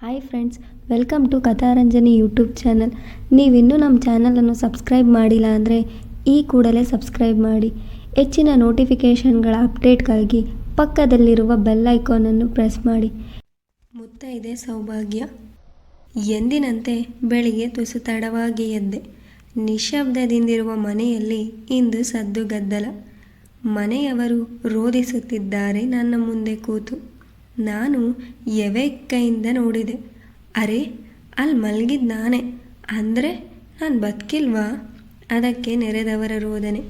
Hi friends welcome to Katharanjani YouTube channel ನೀವಿನ್ನೂ ನಮ್ಮ ಚಾನಲನ್ನು ಸಬ್ಸ್ಕ್ರೈಬ್ ಮಾಡಿಲ್ಲ ಅಂದರೆ ಈ ಕೂಡಲೇ ಸಬ್ಸ್ಕ್ರೈಬ್ ಮಾಡಿ. ಹೆಚ್ಚಿನ ನೋಟಿಫಿಕೇಷನ್ಗಳ ಅಪ್ಡೇಟ್ಗಾಗಿ ಪಕ್ಕದಲ್ಲಿರುವ ಬೆಲ್ ಐಕಾನನ್ನು ಪ್ರೆಸ್ ಮಾಡಿ. ಮುತ್ತೈದೆ ಸೌಭಾಗ್ಯ. ಎಂದಿನಂತೆ ಬೆಳಿಗ್ಗೆ ತುಸು ತಡವಾಗಿ ಎದ್ದೆ. ನಿಶ್ಶಬ್ದದಿಂದಿರುವ ಮನೆಯಲ್ಲಿ ಇಂದು ಸದ್ದು ಗದ್ದಲ. ಮನೆಯವರು ರೋಧಿಸುತ್ತಿದ್ದಾರೆ ನನ್ನ ಮುಂದೆ ಕೂತು. ನಾನು ಎವೆಕ್ಕೈಯಿಂದ ನೋಡಿದೆ? ಅರೆ ಅಲ್ಲಿ ಮಲಗಿದ್ ನಾನೇ. ಅಂದರೆ ನಾನು ಬದುಕಿಲ್ವಾ? ಅದಕ್ಕೆ ನೆರೆದವರ ರೋದನೆ.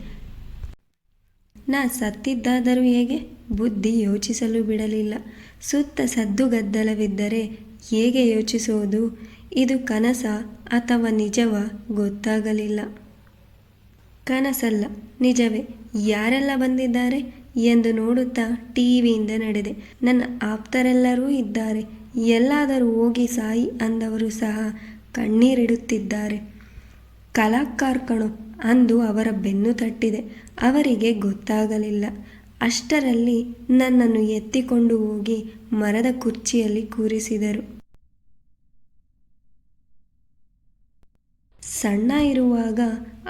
ನಾ ಸತ್ತಿದ್ದಾದರೂ ಹೇಗೆ? ಬುದ್ಧಿ ಯೋಚಿಸಲು ಬಿಡಲಿಲ್ಲ. ಸುತ್ತ ಸದ್ದುಗದ್ದಲವಿದ್ದರೆ ಹೇಗೆ ಯೋಚಿಸೋದು? ಇದು ಕನಸ ಅಥವಾ ನಿಜವ ಗೊತ್ತಾಗಲಿಲ್ಲ. ಕನಸಲ್ಲ, ನಿಜವೇ. ಯಾರೆಲ್ಲ ಬಂದಿದ್ದಾರೆ? ಎಂದು ನೋಡುತ್ತಾ ಟಿವಿಯಿಂದ ನಡೆದೆ. ನನ್ನ ಆಪ್ತರೆಲ್ಲರೂ ಇದ್ದಾರೆ. ಎಲ್ಲಾದರೂ ಹೋಗಿ ಸಾಯಿ ಅಂದವರು ಸಹ ಕಣ್ಣೀರಿಡುತ್ತಿದ್ದಾರೆ. ಕಲಾಕಾರ್ಕಣು ಅಂದು ಅವರ ಬೆನ್ನು ತಟ್ಟಿದೆ. ಅವರಿಗೆ ಗೊತ್ತಾಗಲಿಲ್ಲ. ಅಷ್ಟರಲ್ಲಿ ನನ್ನನ್ನು ಎತ್ತಿಕೊಂಡು ಹೋಗಿ ಮರದ ಕುರ್ಚಿಯಲ್ಲಿ ಕೂರಿಸಿದರು. ಸಣ್ಣ ಇರುವಾಗ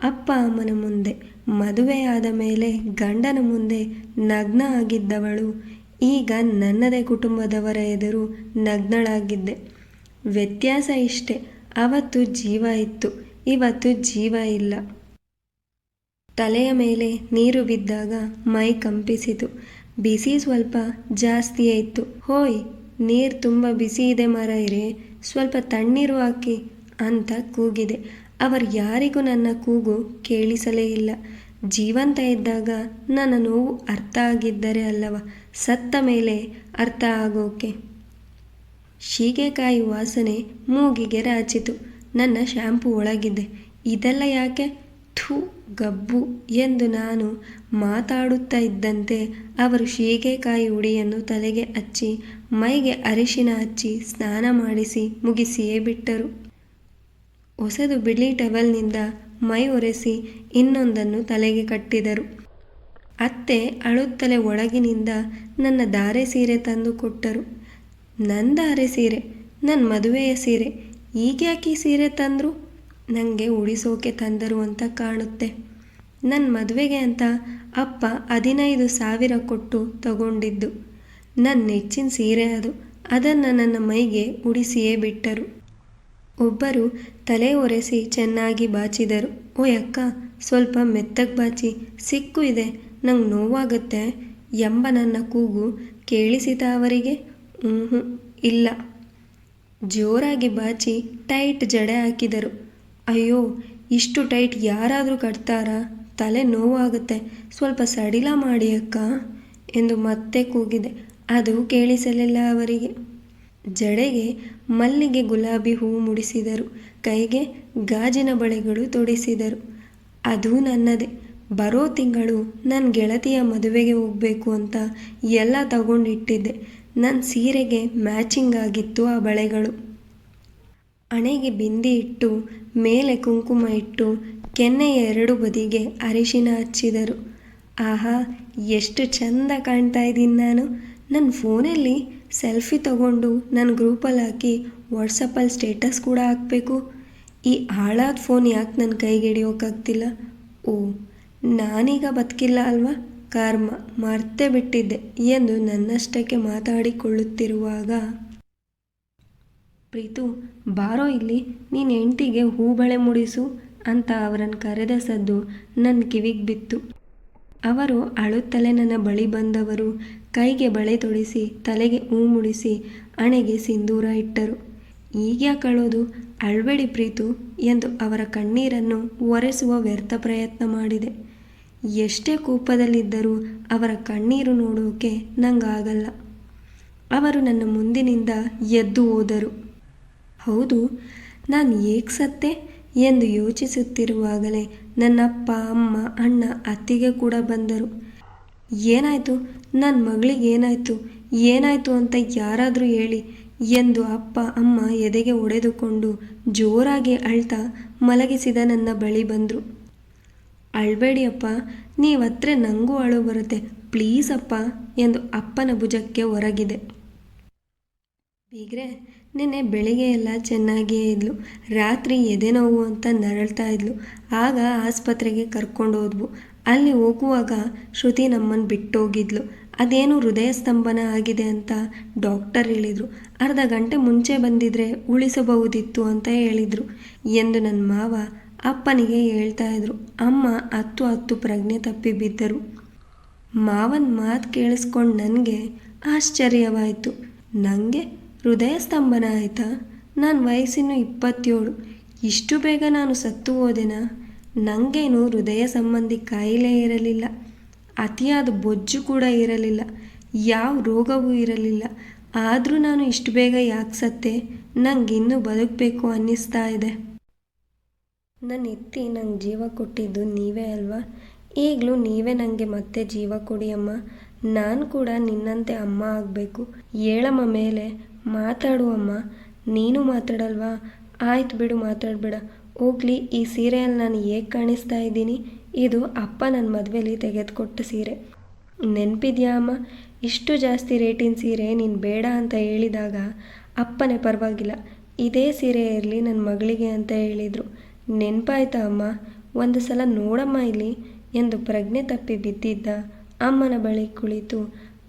ಅಪ್ಪ ಅಮ್ಮನ ಮುಂದೆ ಮದುವೆಯಾದ ಮೇಲೆ ಗಂಡನ ಮುಂದೆ ನಗ್ನ ಆಗಿದ್ದವಳು, ಈಗ ನನ್ನದೇ ಕುಟುಂಬದವರ ಎದುರು ನಗ್ನಳಾಗಿದ್ದೆ. ವ್ಯತ್ಯಾಸ ಇಷ್ಟೆ. ಅವತ್ತು ಜೀವ ಇತ್ತು. ಇವತ್ತು ಜೀವ ಇಲ್ಲ. ತಲೆಯ ಮೇಲೆ ನೀರು ಬಿದ್ದಾಗ ಮೈ ಕಂಪಿಸಿತು. ಬಿಸಿ ಸ್ವಲ್ಪ ಜಾಸ್ತಿಯೇ ಇತ್ತು. ಹೋಯ್, ನೀರು ತುಂಬ ಬಿಸಿ ಇದೆ ಮರ ಇರೇ ಸ್ವಲ್ಪ ತಣ್ಣೀರು ಹಾಕಿ ಅಂತ ಕೂಗಿದೆ. ಅವರು ಯಾರಿಗೂ ನನ್ನ ಕೂಗು ಕೇಳಿಸಲೇ ಇಲ್ಲ. ಜೀವಂತ ಇದ್ದಾಗ ನನ್ನ ನೋವು ಅರ್ಥ ಆಗಿದ್ದರೆ ಅಲ್ಲವ? ಸತ್ತ ಮೇಲೆ ಅರ್ಥ ಆಗೋಕೆ? ಶೀಗೆಕಾಯಿ ವಾಸನೆ ಮೂಗಿಗೆ ರಾಚಿತು. ನನ್ನ ಶ್ಯಾಂಪು ಒಳಗಿದೆ. ಇದೆಲ್ಲ ಯಾಕೆ? ಥೂ, ಗಬ್ಬು ಎಂದು ನಾನು ಮಾತಾಡುತ್ತಾ ಇದ್ದಂತೆ ಅವರು ಶೀಗೆಕಾಯಿ ಉಡಿಯನ್ನು ತಲೆಗೆ ಹಚ್ಚಿ, ಮೈಗೆ ಅರಿಶಿನ ಹಚ್ಚಿ, ಸ್ನಾನ ಮಾಡಿಸಿ ಮುಗಿಸಿಯೇ ಬಿಟ್ಟರು. ಹೊಸದು ಬಿಳಿ ಟವೆಲ್ನಿಂದ ಮೈ ಒರೆಸಿ ಇನ್ನೊಂದನ್ನು ತಲೆಗೆ ಕಟ್ಟಿದರು. ಅತ್ತೆ ಅಳುತ್ತಲೆ ಒಳಗಿನಿಂದ ನನ್ನ ಧಾರೆ ಸೀರೆ ತಂದು ಕೊಟ್ಟರು. ನನ್ನ ಧಾರೆ ಸೀರೆ ನನ್ನ ಮದುವೆಯ ಸೀರೆ ಈಗ್ಯಾಕೆ ಸೀರೆ ತಂದರು? ನನಗೆ ಉಳಿಸೋಕೆ ತಂದರು ಅಂತ ಕಾಣುತ್ತೆ. ನನ್ನ ಮದುವೆಗೆ ಅಂತ ಅಪ್ಪ ಹದಿನೈದು ಸಾವಿರ ಕೊಟ್ಟು ತಗೊಂಡಿದ್ದು. ನನ್ನ ನೆಚ್ಚಿನ ಸೀರೆ ಅದು. ಅದನ್ನು ನನ್ನ ಮೈಗೆ ಉಡಿಸಿಯೇ ಬಿಟ್ಟರು. ಒಬ್ಬರು ತಲೆ ಒರೆಸಿ ಚೆನ್ನಾಗಿ ಬಾಚಿದರು. ಓ ಅಕ್ಕ, ಸ್ವಲ್ಪ ಮೆತ್ತಗೆ ಬಾಚಿ, ಸಿಕ್ಕು ಇದೆ, ನಂಗೆ ನೋವಾಗುತ್ತೆ, ಎಂಬ ನನ್ನ ಕೂಗು ಕೇಳಿಸಿತ ಅವರಿಗೆ ಹ್ಞೂ ಇಲ್ಲ ಜೋರಾಗಿ ಬಾಚಿ ಟೈಟ್ ಜಡೆ ಹಾಕಿದರು. ಅಯ್ಯೋ, ಇಷ್ಟು ಟೈಟ್ ಯಾರಾದರೂ ಕಟ್ತಾರಾ? ತಲೆ ನೋವಾಗುತ್ತೆ, ಸ್ವಲ್ಪ ಸಡಿಲ ಮಾಡಿ ಅಕ್ಕ ಎಂದು ಮತ್ತೆ ಕೂಗಿದೆ. ಅದು ಕೇಳಿಸಲಿಲ್ಲ ಅವರಿಗೆ. ಜಡೆಗೆ ಮಲ್ಲಿಗೆ ಗುಲಾಬಿ ಹೂ ಮುಡಿಸಿದರು, ಕೈಗೆ ಗಾಜಿನ ಬಳೆಗಳು ತೊಡಿಸಿದರು. ಅದು ನನ್ನದೇ, ಬರೋ ತಿಂಗಳು ನನ್ನ ಗೆಳತಿಯ ಮದುವೆಗೆ ಹೋಗಬೇಕು ಅಂತ ಎಲ್ಲ ತಗೊಂಡಿಟ್ಟಿದ್ದೆ. ನನ್ನ ಸೀರೆಗೆ ಮ್ಯಾಚಿಂಗ್ ಆಗಿತ್ತು ಆ ಬಳೆಗಳು. ಹಣೆಗೆ ಬಿಂದಿ ಇಟ್ಟು, ಮೇಲೆ ಕುಂಕುಮ ಇಟ್ಟು, ಕೆನ್ನೆಯ ಎರಡು ಬದಿಗೆ ಅರಿಶಿನ ಹಚ್ಚಿದರು. ಆಹಾ, ಎಷ್ಟು ಚಂದ ಕಾಣ್ತಾ ಇದ್ದೀನಿ ನಾನು. ನನ್ನ ಫೋನಲ್ಲಿ ಸೆಲ್ಫಿ ತಗೊಂಡು ನನ್ನ ಗ್ರೂಪಲ್ಲಿ ಹಾಕಿ ವಾಟ್ಸಪ್ಪಲ್ಲಿ ಸ್ಟೇಟಸ್ ಕೂಡ ಹಾಕಬೇಕು. ಈ ಹಾಳಾದ ಫೋನ್ ಯಾಕೆ ನನ್ನ ಕೈಗೆ ಹಿಡಿಯೋಕ್ಕಾಗ್ತಿಲ್ಲ ಓ, ನಾನೀಗ ಬದುಕಿಲ್ಲ ಅಲ್ವಾ? ಕರ್ಮ, ಮರ್ತೇ ಬಿಟ್ಟಿದ್ದೆ ಎಂದು ನನ್ನಷ್ಟಕ್ಕೆ ಮಾತಾಡಿಕೊಳ್ಳುತ್ತಿರುವಾಗ, ಪ್ರೀತು, ಬಾರೋ ಇಲ್ಲಿ, ನೀನು ಹೆಂಡ್ತಿಗೆ ಹೂ ಬಳೆ ಮುಡಿಸು ಅಂತ ಅವರನ್ನು ಕರೆದ ಸದ್ದು ನನ್ನ ಕಿವಿಗೆ ಬಿತ್ತು. ಅವರು ಅಳುತ್ತಲೇ ನನ್ನ ಬಳಿ ಬಂದವರು. ಕೈಗೆ ಬಳೆ ತೊಡಿಸಿ, ತಲೆಗೆ ಹೂ ಮುಡಿಸಿ ಹಣೆಗೆ ಸಿಂಧೂರ ಇಟ್ಟರು. ಈಗ್ಯಾಕೆ ಕಳೋದು ಅಳ್ಬೇಡಿ ಪ್ರೀತು ಎಂದು ಅವರ ಕಣ್ಣೀರನ್ನು ಒರೆಸುವ ವ್ಯರ್ಥ ಪ್ರಯತ್ನ ಮಾಡಿದೆ. ಎಷ್ಟೇ ಕೋಪದಲ್ಲಿದ್ದರೂ ಅವರ ಕಣ್ಣೀರು ನೋಡೋಕೆ ನಂಗಾಗಲ್ಲ. ಅವರು ನನ್ನ ಮುಂದಿನಿಂದ ಎದ್ದು ಹೋದರು. ಹೌದು, ನಾನು ಏಕೆ ಸತ್ತೆ ಎಂದು ಯೋಚಿಸುತ್ತಿರುವಾಗಲೇ ನನ್ನಪ್ಪ, ಅಮ್ಮ, ಅಣ್ಣ, ಅತ್ತಿಗೆ ಕೂಡ ಬಂದರು. ಏನಾಯಿತು? ನನ್ನ ಮಗಳಿಗೆ ಏನಾಯಿತು? ಏನಾಯಿತು ಅಂತ ಯಾರಾದರೂ ಹೇಳಿ. ಎಂದು ಅಪ್ಪ, ಅಮ್ಮ ಎದೆಗೆ ಒಡೆದುಕೊಂಡು ಜೋರಾಗಿ ಅಳ್ತಾ ಮಲಗಿಸಿದ ನನ್ನ ಬಳಿ ಬಂದರು. ಅಳ್ಬೇಡಿ ಅಪ್ಪ, ನೀವತ್ರೆ ನನಗೂ ಅಳು ಬರುತ್ತೆ. ಪ್ಲೀಸ್ ಅಪ್ಪ ಎಂದು ಅಪ್ಪನ ಭುಜಕ್ಕೆ ಹೊರಗಿದೆ ಬೀಗ್ರೆ, ನಿನ್ನೆ ಬೆಳಿಗ್ಗೆ ಎಲ್ಲ ಚೆನ್ನಾಗಿಯೇ ಇದ್ಲು. ರಾತ್ರಿ ಎದೆ ನೋವು ಅಂತ ನರಳ್ತಾ ಇದ್ಲು. ಆಗ ಆಸ್ಪತ್ರೆಗೆ ಕರ್ಕೊಂಡು ಹೋದ್ವು ಅಲ್ಲಿ ಹೋಗುವಾಗ ಶ್ರುತಿ ನಮ್ಮನ್ನು ಬಿಟ್ಟೋಗಿದ್ಲು. ಅದೇನು ಹೃದಯ ಸ್ತಂಭನ ಆಗಿದೆ ಅಂತ ಡಾಕ್ಟರ್ ಹೇಳಿದರು. ಅರ್ಧ ಗಂಟೆ ಮುಂಚೆ ಬಂದಿದ್ರೆ ಉಳಿಸಬಹುದಿತ್ತು ಅಂತ ಹೇಳಿದರು ಎಂದು ನನ್ನ ಮಾವ ಅಪ್ಪನಿಗೆ ಹೇಳ್ತಾ ಇದ್ರು. ಅಮ್ಮ ಹತ್ತು ಹತ್ತು ಪ್ರಜ್ಞೆ ತಪ್ಪಿ ಬಿದ್ದರು. ಮಾವನ ಮಾತು ಕೇಳಿಸ್ಕೊಂಡು ನನಗೆ ಆಶ್ಚರ್ಯವಾಯಿತು. ನನಗೆ ಹೃದಯ ಸ್ತಂಭನ ಆಯಿತಾ? ನಾನು ವಯಸ್ಸಿನ ಇಪ್ಪತ್ತೇಳು. ಇಷ್ಟು ಬೇಗ ನಾನು ಸತ್ತು ಹೋದೆನಾ? ನನಗೇನು ಹೃದಯ ಸಂಬಂಧಿ ಕಾಯಿಲೆ ಇರಲಿಲ್ಲ. ಅತಿಯಾದ ಬೊಜ್ಜು ಕೂಡ ಇರಲಿಲ್ಲ. ಯಾವ ರೋಗವೂ ಇರಲಿಲ್ಲ. ಆದರೂ ನಾನು ಇಷ್ಟು ಬೇಗ ಯಾಕೆ ಸತ್ತೆ? ಇನ್ನೂ ಬದುಕಬೇಕು ಅನ್ನಿಸ್ತಾ ಇದೆ. ನನ್ನ ಎತ್ತಿ ನಂಗೆ ಜೀವ ಕೊಟ್ಟಿದ್ದು ನೀವೇ ಅಲ್ವಾ? ಈಗಲೂ ನೀವೇ ನನಗೆ ಮತ್ತೆ ಜೀವ ಕೊಡಿ ಅಮ್ಮ. ನಾನು ಕೂಡ ನಿನ್ನಂತೆ ಅಮ್ಮ ಆಗಬೇಕು. ಹೇಳಮ್ಮ ಮೇಲೆ. ಮಾತಾಡು ಅಮ್ಮ. ನೀನು ಮಾತಾಡಲ್ವಾ? ಆಯ್ತು ಬಿಡು, ಮಾತಾಡಬೇಡ. ಹೋಗ್ಲಿ, ಈ ಸೀರೆಯಲ್ಲಿ ನಾನು ಹೇಗೆ ಕಾಣಿಸ್ತಾ ಇದ್ದೀನಿ? ಇದು ಅಪ್ಪ ನನ್ನ ಮದುವೆಲಿ ತೆಗೆದುಕೊಟ್ಟ ಸೀರೆ. ನೆನಪಿದ್ಯಾ ಅಮ್ಮ? ಇಷ್ಟು ಜಾಸ್ತಿ ರೇಟಿನ ಸೀರೆ ನೀನು ಬೇಡ ಅಂತ ಹೇಳಿದಾಗ ಅಪ್ಪನೇ ಪರವಾಗಿಲ್ಲ. ಇದೇ ಸೀರೆ ಇರಲಿ ನನ್ನ ಮಗಳಿಗೆ ಅಂತ ಹೇಳಿದರು. ನೆನಪಾಯ್ತಾ ಅಮ್ಮ? ಒಂದು ಸಲ ನೋಡಮ್ಮ ಇಲ್ಲಿ ಎಂದು ಪ್ರಜ್ಞೆ ತಪ್ಪಿ ಬಿದ್ದಿದ್ದ ಅಮ್ಮನ ಬಳಿ ಕುಳಿತು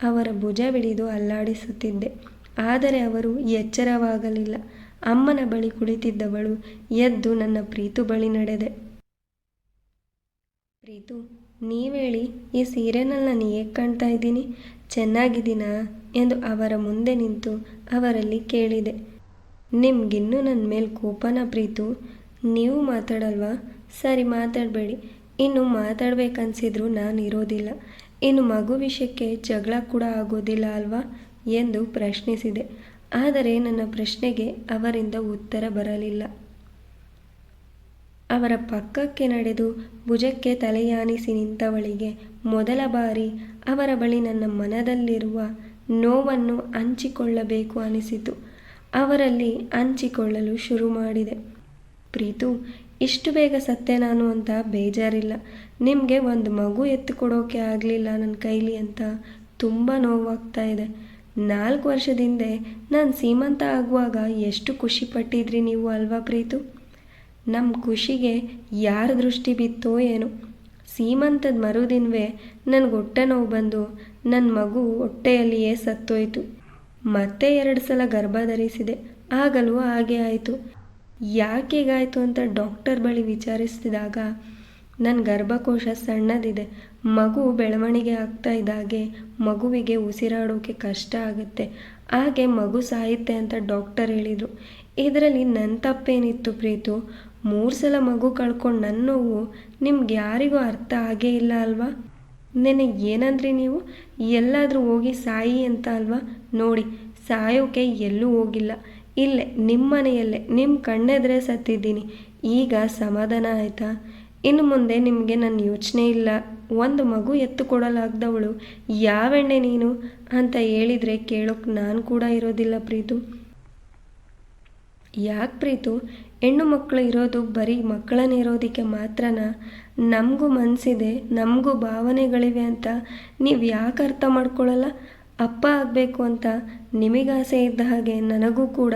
ಅವರ ಭುಜ ಬಿಡಿದು ಅಲ್ಲಾಡಿಸುತ್ತಿದ್ದೆ. ಆದರೆ ಅವರು ಎಚ್ಚರವಾಗಲಿಲ್ಲ. ಅಮ್ಮನ ಬಳಿ ಕುಳಿತಿದ್ದವಳು ಎದ್ದು ನನ್ನ ಪ್ರೀತು ಬಳಿ ನಡೆದೆ. ಪ್ರೀತು, ನೀವೇಳಿ ಈ ಸೀರೆನಲ್ಲಿ ನಾನು ಹೇಗೆ ಕಾಣ್ತಾ ಇದ್ದೀನಿ. ಚೆನ್ನಾಗಿದ್ದೀನಾ ಎಂದು ಅವರ ಮುಂದೆ ನಿಂತು ಅವರಲ್ಲಿ ಕೇಳಿದೆ. ನಿಮ್ಗಿನ್ನೂ ನನ್ನ ಮೇಲೆ ಕೋಪನ ಪ್ರೀತು? ನೀವು ಮಾತಾಡಲ್ವಾ? ಸರಿ, ಮಾತಾಡಬೇಡಿ. ಇನ್ನು ಮಾತಾಡಬೇಕನ್ಸಿದ್ರು ನಾನು ಇರೋದಿಲ್ಲ ಇನ್ನು ಮಗು ವಿಷಯಕ್ಕೆ ಜಗಳ ಕೂಡ ಆಗೋದಿಲ್ಲ ಅಲ್ವಾ? ಎಂದು ಪ್ರಶ್ನಿಸಿದೆ. ಆದರೆ ನನ್ನ ಪ್ರಶ್ನೆಗೆ ಅವರಿಂದ ಉತ್ತರ ಬರಲಿಲ್ಲ. ಅವರ ಪಕ್ಕಕ್ಕೆ ನಡೆದು ಭುಜಕ್ಕೆ ತಲೆಯಾನಿಸಿ ನಿಂತವಳಿಗೆ ಮೊದಲ ಬಾರಿ ಅವರ ಬಳಿ ನನ್ನ ಮನದಲ್ಲಿರುವ ನೋವನ್ನು ಹಂಚಿಕೊಳ್ಳಬೇಕು ಅನಿಸಿತು. ಅವರಲ್ಲಿ ಹಂಚಿಕೊಳ್ಳಲು ಶುರು ಮಾಡಿದೆ. ಪ್ರೀತು, ಇಷ್ಟು ಬೇಗ ಸತ್ತೆ ನಾನು ಅಂತ ಬೇಜಾರಿಲ್ಲ. ನಿಮಗೆ ಒಂದು ಮಗು ಎತ್ತಿಕೊಡೋಕೆ ಆಗಲಿಲ್ಲ ನನ್ನ ಕೈಲಿ ಅಂತ ತುಂಬ ನೋವಾಗ್ತಾ ಇದೆ. ನಾಲ್ಕು ವರ್ಷದಿಂದ ನಾನು ಸೀಮಂತ ಆಗುವಾಗ ಎಷ್ಟು ಖುಷಿ ಪಟ್ಟಿದ್ರಿ ನೀವು ಅಲ್ವಾ ಪ್ರೀತು? ನಮ್ಮ ಖುಷಿಗೆ ಯಾರ ದೃಷ್ಟಿ ಬಿತ್ತೋ ಏನೋ. ಸೀಮಂತದ ಮರುದಿನವೇ ನನಗೆ ಹೊಟ್ಟೆ ನೋವು ಬಂದು ನನ್ನ ಮಗು ಹೊಟ್ಟೆಯಲ್ಲಿಯೇ ಸತ್ತೋಯ್ತು. ಮತ್ತೆ ಎರಡು ಸಲ ಗರ್ಭ ಧರಿಸಿದೆ. ಆಗಲೂ ಹಾಗೆ ಆಯಿತು. ಯಾಕೆಗಾಯಿತು ಅಂತ ಡಾಕ್ಟರ್ ಬಳಿ ವಿಚಾರಿಸಿದಾಗ ನನ್ನ ಗರ್ಭಕೋಶ ಸಣ್ಣದಿದೆ. ಮಗು ಬೆಳವಣಿಗೆ ಆಗ್ತಾ ಇದ್ದಾಗೆ. ಮಗುವಿಗೆ ಉಸಿರಾಡೋಕೆ ಕಷ್ಟ ಆಗುತ್ತೆ. ಹಾಗೆ ಮಗು ಸಾಯುತ್ತೆ ಅಂತ ಡಾಕ್ಟರ್ ಹೇಳಿದರು. ಇದರಲ್ಲಿ ನನ್ನ ತಪ್ಪೇನಿತ್ತು ಪ್ರೀತು? ಮೂರು ಸಲ ಮಗು ಕಳ್ಕೊಂಡು ನನ್ನ ನೋವು ನಿಮ್ಗೆ ಯಾರಿಗೂ ಅರ್ಥ ಆಗೇ ಇಲ್ಲ ಅಲ್ವಾ? ನೆನೆ ಏನಂದ್ರಿ ನೀವು? ಎಲ್ಲಾದರೂ ಹೋಗಿ ಸಾಯಿ ಅಂತ ಅಲ್ವಾ? ನೋಡಿ, ಸಾಯೋಕೆ ಎಲ್ಲೂ ಹೋಗಿಲ್ಲ. ಇಲ್ಲೇ ನಿಮ್ಮ ಮನೆಯಲ್ಲೇ ನಿಮ್ಮ ಕಣ್ಣೆದ್ರೆ ಸತ್ತಿದ್ದೀನಿ. ಈಗ ಸಮಾಧಾನ ಆಯಿತಾ? ಇನ್ನು ಮುಂದೆ ನಿಮಗೆ ನನ್ನ ಯೋಚನೆ ಇಲ್ಲ. ಒಂದು ಮಗು ಎತ್ತು ಕೊಡಲಾಗ್ದವಳು. ಯಾವೆಣ್ಣೆ ನೀನು? ಅಂತ ಹೇಳಿದರೆ ಕೇಳೋಕೆ ನಾನು ಕೂಡ ಇರೋದಿಲ್ಲ ಪ್ರೀತು. ಯಾಕೆ ಪ್ರೀತು? ಹೆಣ್ಣು ಮಕ್ಕಳು ಇರೋದು ಬರೀ ಮಕ್ಕಳನ್ನ ಇರೋದಕ್ಕೆ ಮಾತ್ರನ? ನಮಗೂ ಮನಸ್ಸಿದೆ ನಮಗೂ ಭಾವನೆಗಳಿವೆ ಅಂತ. ನೀವು ಯಾಕೆ ಅರ್ಥ ಮಾಡ್ಕೊಳ್ಳಲ್ಲ ಅಪ್ಪ ಆಗಬೇಕು ಅಂತ ನಿಮಗೆ ಆಸೆ ಇದ್ದ ಹಾಗೆ ನನಗೂ ಕೂಡ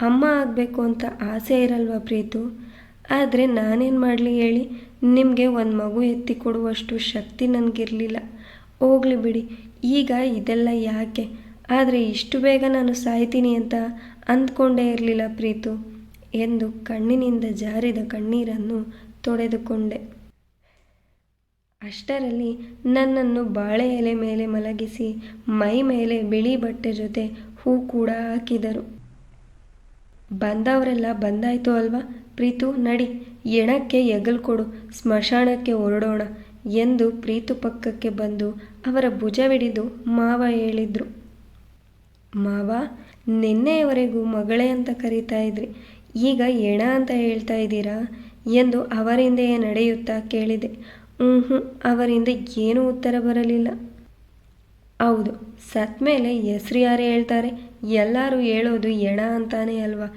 ಅಮ್ಮ ಆಗಬೇಕು ಅಂತ ಆಸೆ ಇರಲ್ವ ಪ್ರೀತು? ಆದರೆ ನಾನೇನು ಮಾಡಲಿ ಹೇಳಿ, ನಿಮಗೆ ಒಂದು ಮಗು ಎತ್ತಿ ಕೊಡುವಷ್ಟು ಶಕ್ತಿ ನನಗಿರಲಿಲ್ಲ. ಹೋಗಲಿ ಬಿಡಿ, ಈಗ ಇದೆಲ್ಲ ಯಾಕೆ? ಆದರೆ ಇಷ್ಟು ಬೇಗ ನಾನು ಸಾಯ್ತೀನಿ ಅಂತ ಅಂದ್ಕೊಂಡೇ ಇರಲಿಲ್ಲ ಪ್ರೀತು ಎಂದು ಕಣ್ಣಿನಿಂದ ಜಾರಿದ ಕಣ್ಣೀರನ್ನು ತೊಡೆದುಕೊಂಡೆ. ಅಷ್ಟರಲ್ಲಿ ನನ್ನನ್ನು ಬಾಳೆ ಎಲೆ ಮೇಲೆ ಮಲಗಿಸಿ ಮೈ ಮೇಲೆ ಬಿಳಿ ಬಟ್ಟೆ ಜೊತೆ ಹೂ ಕೂಡ ಹಾಕಿದರು. ಬಂದವರೆಲ್ಲ ಬಂದಾಯ್ತು ಅಲ್ವಾ? ಪ್ರೀತು, ನಡಿ, ಎಣಕ್ಕೆ ಎಗಲ್ ಕೊಡು, ಸ್ಮಶಾನಕ್ಕೆ ಹೊರಡೋಣ ಎಂದು ಪ್ರೀತು ಪಕ್ಕಕ್ಕೆ ಬಂದು ಅವರ ಭುಜವಿಡಿದು ಮಾವ ಹೇಳಿದ್ರು. ಮಾವ, ನಿನ್ನೆಯವರೆಗೂ ಮಗಳೇ ಅಂತ ಕರೀತಾ ಇದ್ರಿ, ಈಗ ಎಣ ಅಂತ ಹೇಳ್ತಾ ಇದ್ದೀರಾ ಎಂದು ಅವರಿಂದೆಯೇ ನಡೆಯುತ್ತಾ ಕೇಳಿದೆ. ಹ್ಞೂ ಅವರಿಂದ ಏನೂ ಉತ್ತರ ಬರಲಿಲ್ಲ. ಹೌದು, ಸತ್ ಮೇಲೆ ಹೆಸ್ರು ಯಾರು ಹೇಳ್ತಾರೆ, ಎಲ್ಲರೂ ಹೇಳೋದು ಎಣ ಅಂತಾನೆ ಅಲ್ವಾ?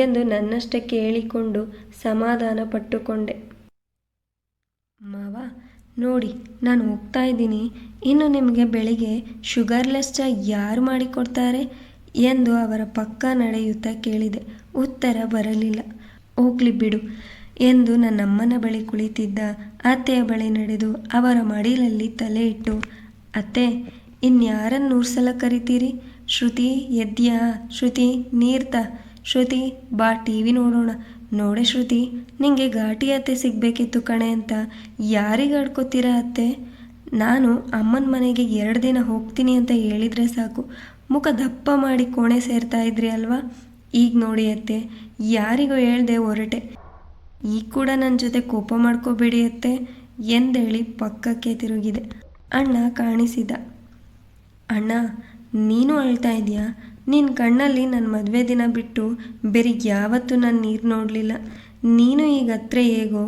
ಎಂದು ನನ್ನಷ್ಟಕ್ಕೆ ಕೇಳಿಕೊಂಡು ಸಮಾಧಾನ ಪಟ್ಟುಕೊಂಡೆ. ಮಾವ, ನೋಡಿ, ನಾನು ಹೋಗ್ತಾ ಇದ್ದೀನಿ. ಇನ್ನು ನಿಮಗೆ ಬೆಳಿಗ್ಗೆ ಶುಗರ್ಲೆಸ್ ಚಾ ಯಾರು ಮಾಡಿಕೊಡ್ತಾರೆ? ಎಂದು ಅವರ ಪಕ್ಕ ನಡೆಯುತ್ತಾ ಕೇಳಿದೆ. ಉತ್ತರ ಬರಲಿಲ್ಲ. ಹೋಗ್ಲಿ ಬಿಡು ಎಂದು ನನ್ನಮ್ಮನ ಬಳಿ ಕುಳಿತಿದ್ದ ಅತ್ತೆಯ ಬಳಿ ನಡೆದು ಅವರ ಮಡಿಲಲ್ಲಿ ತಲೆ ಇಟ್ಟು, ಅತ್ತೆ ಇನ್ಯಾರನ್ನು ನೂರು ಸಲ ಕರಿತೀರಿ? ಶ್ರುತಿ ಎದ್ಯಾ? ಶ್ರುತಿ ನೀರ್ತ? ಶ್ರುತಿ, ಬಾ ಟಿ ವಿ ನೋಡೋಣ. ನೋಡೆ ಶ್ರುತಿ, ನಿಂಗೆ ಘಾಟಿ ಅತ್ತೆ ಸಿಗಬೇಕಿತ್ತು ಕಣೆ ಅಂತ. ಯಾರಿಗೆ ಆಡ್ಕೋತೀರಾ ಅತ್ತೆ? ನಾನು ಅಮ್ಮನ ಮನೆಗೆ ಎರಡು ದಿನ ಹೋಗ್ತೀನಿ ಅಂತ ಹೇಳಿದರೆ ಸಾಕು. ಮುಖ ದಪ್ಪ ಮಾಡಿ ಕೋಣೆ ಸೇರ್ತಾ ಇದ್ರಿ ಅಲ್ವಾ? ಈಗ ನೋಡಿ ಅತ್ತೆ, ಯಾರಿಗೂ ಹೇಳ್ದೆ ಹೊರಟೆ ಈಗ ಕೂಡ ನನ್ನ ಜೊತೆ ಕೋಪ ಮಾಡ್ಕೋಬೇಡಿ ಅತ್ತೆ, ಎಂದೇಳಿ ಪಕ್ಕಕ್ಕೆ ತಿರುಗಿದೆ. ಅಣ್ಣ ಕಾಣಿಸಿದ. ಅಣ್ಣ, ನೀನು ಅಳ್ತಾ ಇದೆಯಾ ನಿನ್ನ ಕಣ್ಣಲ್ಲಿ ನನ್ನ ಮದುವೆ ದಿನ ಬಿಟ್ಟು ಬೇರೆ ಯಾವತ್ತೂ ನಾನು ನೀರು ನೋಡಲಿಲ್ಲ. ನೀನು ಈಗ ಹತ್ರ ಹೇಗೋ,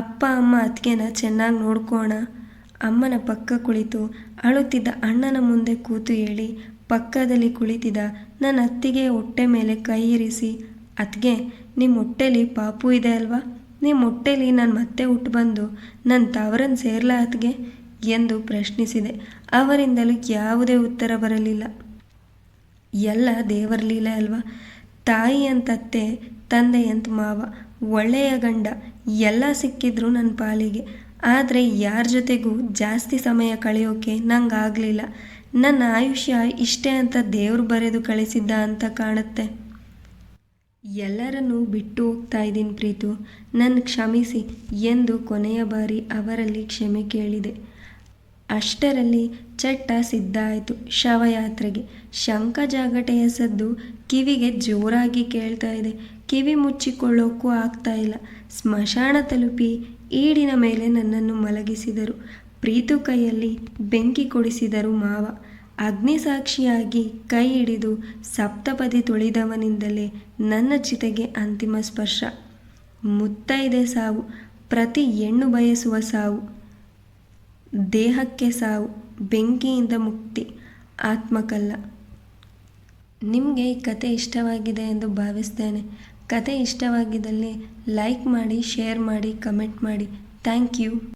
ಅಪ್ಪ, ಅಮ್ಮ ಅತ್ತಿಗೆನ ಚೆನ್ನಾಗಿ ನೋಡ್ಕೋಣ ಅಮ್ಮನ ಪಕ್ಕ ಕುಳಿತು ಅಳುತ್ತಿದ್ದ ಅಣ್ಣನ ಮುಂದೆ ಕೂತು ಹೇಳಿ, ಪಕ್ಕದಲ್ಲಿ ಕುಳಿತಿದ್ದ ನನ್ನ ಅತ್ತಿಗೆ ಹೊಟ್ಟೆ ಮೇಲೆ ಕೈ ಇರಿಸಿ, ಅತ್ತಿಗೆ ನಿಮ್ಮ ಹೊಟ್ಟೆಲಿ ಪಾಪು ಇದೆ ಅಲ್ವಾ? ನಿಮ್ಮ ಹೊಟ್ಟೆಲಿ ನಾನು ಮತ್ತೆ ಹುಟ್ಟು ಬಂದು ನನ್ನ ತವರನ್ನು ಸೇರ್ಲಾ ಅತ್ತಿಗೆ? ಎಂದು ಪ್ರಶ್ನಿಸಿದೆ. ಅವರಿಂದಲೂ ಯಾವುದೇ ಉತ್ತರ ಬರಲಿಲ್ಲ. ಎಲ್ಲ ದೇವರ ಲೀಲೆ ಅಲ್ವಾ? ತಾಯಿ ಅಂತತ್ತೆ ತಂದೆ ಅಂತ ಮಾವ, ಒಳ್ಳೆಯ ಗಂಡ, ಎಲ್ಲ ಸಿಕ್ಕಿದ್ರು ನನ್ನ ಪಾಲಿಗೆ. ಆದರೆ ಯಾರ ಜೊತೆಗೂ ಜಾಸ್ತಿ ಸಮಯ ಕಳೆಯೋಕೆ ಆಗಲಿಲ್ಲ ನನ್ನ ಆಯುಷ್ಯ ಇಷ್ಟೇ ಅಂತ ದೇವ್ರು ಬರೆದು ಕಳಿಸಿದ್ದ ಅಂತ ಕಾಣುತ್ತೆ. ಎಲ್ಲರನ್ನೂ ಬಿಟ್ಟು ಹೋಗ್ತಾ ಇದ್ದೀನಿ ಪ್ರೀತು. ನನ್ನ ಕ್ಷಮಿಸಿ ಎಂದು ಕೊನೆಯ ಬಾರಿ ಅವರಲ್ಲಿ ಕ್ಷಮೆ ಕೇಳಿದೆ. ಅಷ್ಟರಲ್ಲಿ ಚಟ್ಟ ಸಿದ್ಧ ಆಯಿತು. ಶವಯಾತ್ರೆಗೆ ಶಂಖ ಜಾಗಟೆಯ ಸದ್ದು ಕಿವಿಗೆ ಜೋರಾಗಿ ಕೇಳ್ತಾ ಇದೆ. ಕಿವಿ ಮುಚ್ಚಿಕೊಳ್ಳೋಕ್ಕೂ ಆಗ್ತಾ ಇಲ್ಲ. ಸ್ಮಶಾನ ತಲುಪಿ ಈಡಿನ ಮೇಲೆ ನನ್ನನ್ನು ಮಲಗಿಸಿದರು. ಪ್ರೀತು ಕೈಯಲ್ಲಿ ಬೆಂಕಿ ಕೊಡಿಸಿದರು ಮಾವ. ಅಗ್ನಿಸಾಕ್ಷಿಯಾಗಿ ಕೈ ಹಿಡಿದು ಸಪ್ತಪದಿ ತುಳಿದವನಿಂದಲೇ ನನ್ನ ಚಿತೆಗೆ ಅಂತಿಮ ಸ್ಪರ್ಶ. ಮುತ್ತೈದೆ ಸಾವು. ಪ್ರತಿ ಹೆಣ್ಣು ಬಯಸುವ ಸಾವು. ದೇಹಕ್ಕೆ ಸಾವು, ಬೆಂಕಿಯಿಂದ ಮುಕ್ತಿ, ಆತ್ಮಕಲ್ಲ. ನಿಮಗೆ ಈ ಕತೆ ಇಷ್ಟವಾಗಿದೆ ಎಂದು ಭಾವಿಸ್ತೇನೆ. ಕತೆ ಇಷ್ಟವಾಗಿದ್ದಲ್ಲಿ ಲೈಕ್ ಮಾಡಿ, ಶೇರ್ ಮಾಡಿ, ಕಮೆಂಟ್ ಮಾಡಿ. Thank you.